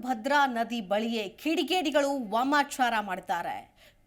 ಭದ್ರಾ ನದಿ ಬಳಿಯೇ ಕಿಡಿಗೇಡಿಗಳು ವಾಮಾಚಾರ ಮಾಡಿದ್ದಾರೆ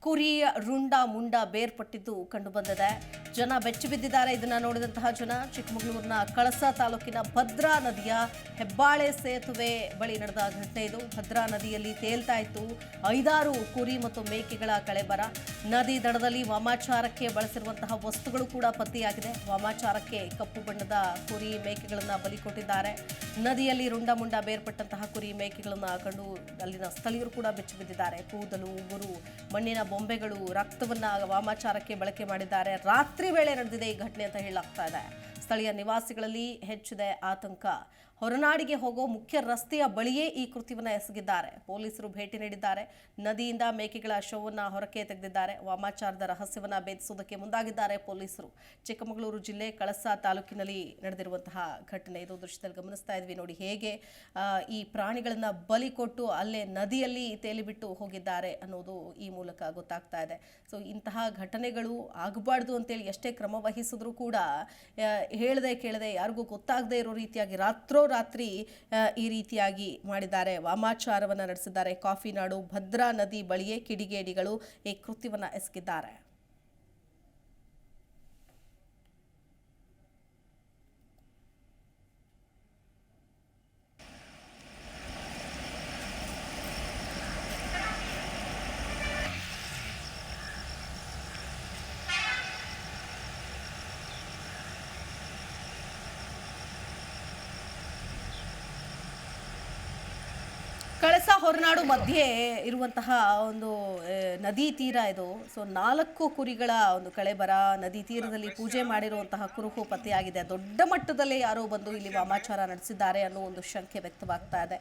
ಕುರಿ ರುಂಡ ಮುಂಡ ಬೇರ್ಪಟ್ಟಿದ್ದು ಕಂಡುಬಂದಿದೆ. ಜನ ಬೆಚ್ಚಿಬಿದ್ದಿದ್ದಾರೆ. ಇದನ್ನ ನೋಡಿದಂತಹ ಜನ ಚಿಕ್ಕಮಗಳೂರಿನ ಕಳಸ ತಾಲೂಕಿನ ಭದ್ರಾ ನದಿಯ ಹೆಬ್ಬಾಳೆ ಸೇತುವೆ ಬಳಿ ನಡೆದ ಘಟನೆ ಇದು. ಭದ್ರಾ ನದಿಯಲ್ಲಿ ತೇಲ್ತಾ ಇತ್ತು ಐದಾರು ಕುರಿ ಮತ್ತು ಮೇಕೆಗಳ ಕಳೆಬರ. ನದಿ ದಡದಲ್ಲಿ ವಾಮಾಚಾರಕ್ಕೆ ಬಳಸಿರುವಂತಹ ವಸ್ತುಗಳು ಕೂಡ ಪತ್ತೆಯಾಗಿದೆ. ವಾಮಾಚಾರಕ್ಕೆ ಕಪ್ಪು ಬಣ್ಣದ ಕುರಿ ಮೇಕೆಗಳನ್ನ ಬಲಿ ಕೊಟ್ಟಿದ್ದಾರೆ. ನದಿಯಲ್ಲಿ ರುಂಡ ಮುಂಡ ಬೇರ್ಪಟ್ಟಂತಹ ಕುರಿ ಮೇಕೆಗಳನ್ನು ಕಂಡು ಅಲ್ಲಿನ ಸ್ಥಳೀಯರು ಕೂಡ ಬೆಚ್ಚಿಬಿದ್ದಿದ್ದಾರೆ ಕೂದಲು, ಉಗುರು ಮಣ್ಣಿನ ಬೊಂಬೆಗಳು ರಕ್ತವನ್ನ ವಾಮಾಚಾರಕ್ಕೆ ಬಳಕೆ ಮಾಡಿದ್ದಾರೆ. ರಾತ್ರಿ ವೇಳೆ ನಡೆದಿದೆ ಈ ಘಟನೆ ಅಂತ ಹೇಳಲಾಗ್ತಾ ಇದೆ. ಸ್ಥಳೀಯ ನಿವಾಸಿಗಳಲ್ಲಿ ಹೆಚ್ಚಿದೆ ಆತಂಕ. ಹೊರನಾಡಿಗೆ ಹೋಗೋ ಮುಖ್ಯ ರಸ್ತೆಯ ಬಳಿಯೇ ಈ ಕೃತ್ಯವನ್ನ ಎಸಗಿದ್ದಾರೆ. ಪೊಲೀಸರು ಭೇಟಿ ನೀಡಿದ್ದಾರೆ. ನದಿಯಿಂದ ಮೇಕೆಗಳ ಶವವನ್ನ ಹೊರಕ್ಕೆ ತೆಗೆದಿದ್ದಾರೆ. ವಾಮಾಚಾರದ ರಹಸ್ಯವನ್ನ ಭೇದಿಸುವುದಕ್ಕೆ ಮುಂದಾಗಿದ್ದಾರೆ ಪೊಲೀಸರು. ಚಿಕ್ಕಮಗಳೂರು ಜಿಲ್ಲೆ ಕಳಸ ತಾಲೂಕಿನಲ್ಲಿ ನಡೆದಿರುವಂತಹ ಘಟನೆ. ಇದು ದೃಶ್ಯದಲ್ಲಿ ಗಮನಿಸ್ತಾ ಇದ್ವಿ. ನೋಡಿ, ಹೇಗೆ ಈ ಪ್ರಾಣಿಗಳನ್ನ ಬಲಿ ಕೊಟ್ಟು ಅಲ್ಲೇ ನದಿಯಲ್ಲಿ ತೇಲಿಬಿಟ್ಟು ಹೋಗಿದ್ದಾರೆ ಅನ್ನೋದು ಈ ಮೂಲಕ ಗೊತ್ತಾಗ್ತಾ ಇದೆ. ಸೊ, ಇಂತಹ ಘಟನೆಗಳು ಆಗಬಾರ್ದು ಅಂತೇಳಿ ಎಷ್ಟೇ ಕ್ರಮ ವಹಿಸಿದ್ರು ಕೂಡ ಹೇಳದೆ ಕೇಳದೆ ಯಾರಿಗೂ ಗೊತ್ತಾಗದೇ ಇರೋ ರೀತಿಯಾಗಿ ರಾತ್ರೋರಾತ್ರಿ ರಾತ್ರಿ ಈ ರೀತಿಯಾಗಿ ಮಾಡಿದ್ದಾರೆ. ವಾಮಾಚಾರವನ್ನು ನಡೆಸಿದ್ದಾರೆ. ಕಾಫಿ ನಾಡು ಭದ್ರಾ ನದಿ ಬಳಿಯೇ ಕಿಡಿಗೇಡಿಗಳು ಈ ಕೃತ್ಯವನ್ನು ಎಸಗಿದ್ದಾರೆ. ಕಳಸ ಹೊರನಾಡು ಮಧ್ಯೆ ಇರುವಂತಹ ಒಂದು ನದಿ ತೀರ ಇದು. ಸೊ ನಾಲ್ಕು ಕುರಿಗಳ ಒಂದು ಕಳೆಬರ ನದಿ ತೀರದಲ್ಲಿ ಪೂಜೆ ಮಾಡಿರುವಂತಹ ಕುರುಹು ಪತ್ತೆಯಾಗಿದೆ ದೊಡ್ಡ ಮಟ್ಟದಲ್ಲಿ ಯಾರೋ ಬಂದು ಇಲ್ಲಿ ವಾಮಾಚಾರ ನಡೆಸಿದ್ದಾರೆ ಅನ್ನೋ ಒಂದು ಶಂಕೆ ವ್ಯಕ್ತವಾಗ್ತಾ ಇದೆ.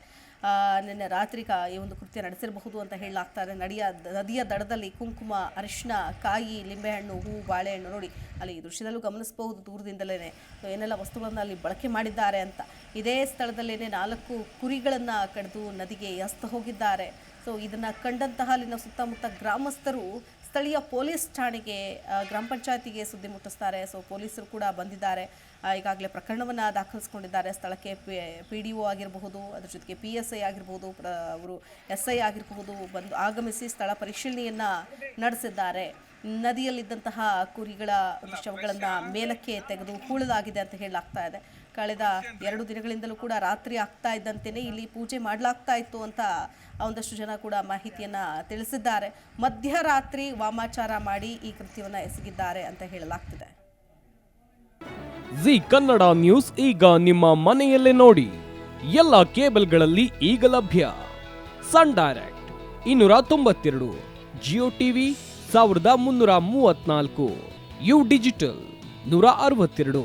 ನಿನ್ನೆ ರಾತ್ರಿ ಈ ಒಂದು ಕೃತ್ಯ ನಡೆಸಿರಬಹುದು ಅಂತ ಹೇಳಲಾಗ್ತಾ ಇದೆ. ನಡಿಯ ನದಿಯ ದಡದಲ್ಲಿ ಕುಂಕುಮ ಅರಿಶಿನ ಕಾಯಿ, ಲಿಂಬೆಹಣ್ಣು, ಹೂ, ಬಾಳೆಹಣ್ಣು ನೋಡಿ ಅಲ್ಲಿ ಈ ದೃಶ್ಯದಲ್ಲೂ ಗಮನಿಸಬಹುದು. ದೂರದಿಂದಲೇ ಏನೆಲ್ಲ ವಸ್ತುಗಳನ್ನು ಅಲ್ಲಿ ಬಳಕೆ ಮಾಡಿದ್ದಾರೆ ಅಂತ. ಇದೇ ಸ್ಥಳದಲ್ಲೇನೆ ನಾಲ್ಕು ಕುರಿಗಳನ್ನು ಕಡಿದು ನದಿಗೆ ಎಸ್ತ ಹೋಗಿದ್ದಾರೆ. ಸೊ ಇದನ್ನ ಕಂಡಂತಹ ಅಲ್ಲಿನ ಸುತ್ತಮುತ್ತ ಗ್ರಾಮಸ್ಥರು ಸ್ಥಳೀಯ ಪೊಲೀಸ್ ಠಾಣೆಗೆ ಗ್ರಾಮ ಪಂಚಾಯತಿಗೆ ಸುದ್ದಿ ಮುಟ್ಟಿಸ್ತಾರೆ. ಸೊ ಪೊಲೀಸರು ಕೂಡ ಬಂದಿದ್ದಾರೆ. ಈಗಾಗಲೇ ಪ್ರಕರಣವನ್ನು ದಾಖಲಿಸ್ಕೊಂಡಿದ್ದಾರೆ. ಸ್ಥಳಕ್ಕೆ ಪಿ ಡಿ ಒ ಆಗಿರಬಹುದು, ಅದ್ರ ಜೊತೆಗೆ ಪಿ ಎಸ್ ಐ ಆಗಿರಬಹುದು, ಪ್ರ- ಅವರು ಎಸ್ ಐ ಆಗಿರಬಹುದು, ಬಂದು ಆಗಮಿಸಿ ಸ್ಥಳ ಪರಿಶೀಲನೆಯನ್ನು ನಡೆಸಿದ್ದಾರೆ. ನದಿಯಲ್ಲಿದ್ದಂತಹ ಕುರಿಗಳ ಶವಗಳನ್ನ ಮೇಲಕ್ಕೆ ತೆಗೆದು ಹೂಳಲಾಗಿದೆ ಅಂತ ಹೇಳಲಾಗ್ತಾ ಇದೆ. ಕಳೆದ ಎರಡು ದಿನಗಳಿಂದಲೂ ಕೂಡ ರಾತ್ರಿ ಆಗ್ತಾ ಇದ್ದಂತೆಯೇ ಇಲ್ಲಿ ಪೂಜೆ ಮಾಡಲಾಗ್ತಾ ಇತ್ತು ಅಂತ ಒಂದಷ್ಟು ಜನ ಕೂಡ ಮಾಹಿತಿಯನ್ನ ತಿಳಿಸಿದ್ದಾರೆ. ಮಧ್ಯರಾತ್ರಿ ವಾಮಾಚಾರ ಮಾಡಿ ಈ ಕೃತ್ಯವನ್ನ ಎಸಗಿದ್ದಾರೆ ಅಂತ ಹೇಳಲಾಗ್ತಿದೆ. ಜಿ ಕನ್ನಡ ನ್ಯೂಸ್ ಈಗ ನಿಮ್ಮ ಮನೆಯಲ್ಲೇ ನೋಡಿ. ಎಲ್ಲ ಕೇಬಲ್ಗಳಲ್ಲಿ ಈಗ ಲಭ್ಯ. ಸನ್ ಡೈರೆಕ್ಟ್ ಇನ್ನೂರ ತೊಂಬತ್ತೆರಡು, ಜಿಯೋ ಟಿವಿ ಸಾವಿರದ ಮುನ್ನೂರ ಮೂವತ್ನಾಲ್ಕು ಯು ಡಿಜಿಟಲ್ ನೂರ ಅರವತ್ತೆರಡು.